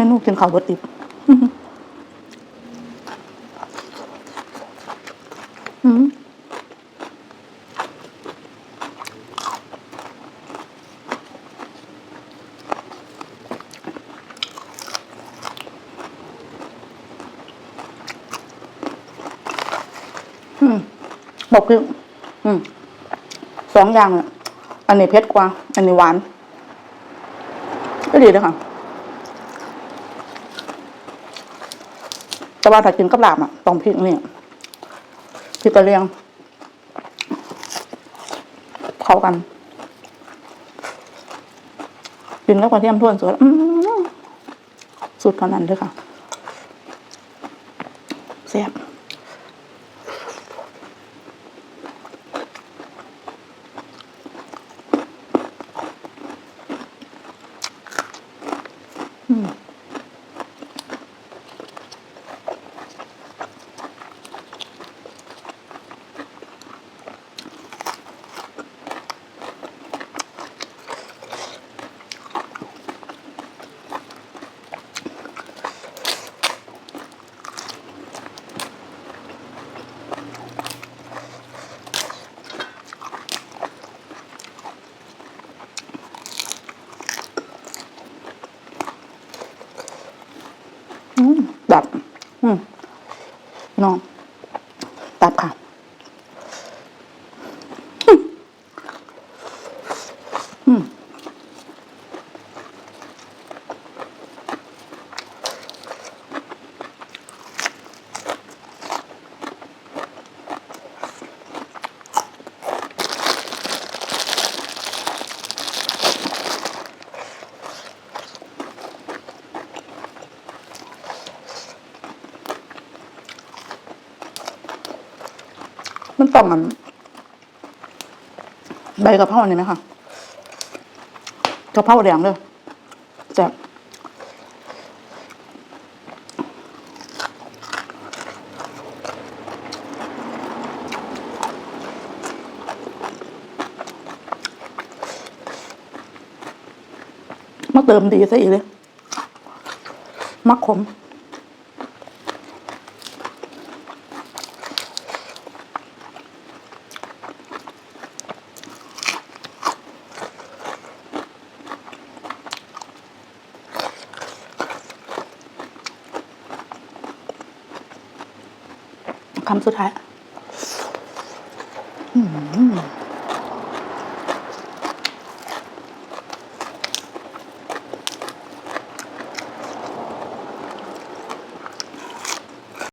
มนูกินข้าวบดติบอืมอืมบอกคืออืมสองอย่างเลยอันนี้เผ็ดกว่า อันนี้หวานก็ดีเลยค่ะ แต่ว่าถ้ากินกับลาบอะต้องพริกนี่พริกกระเลียง เข้ากัน กินกับกระเทียมท่วนสวยสุดเท่านั้นเลยค่ะแซ่บอืม แบบอืมน้อง มันต้องมันใบกะเพรานี่ไหมคะกะเพราแดงเลยแซ่บมาเติมดีซะอีกเลยมักขม คำสุดท้าย อืม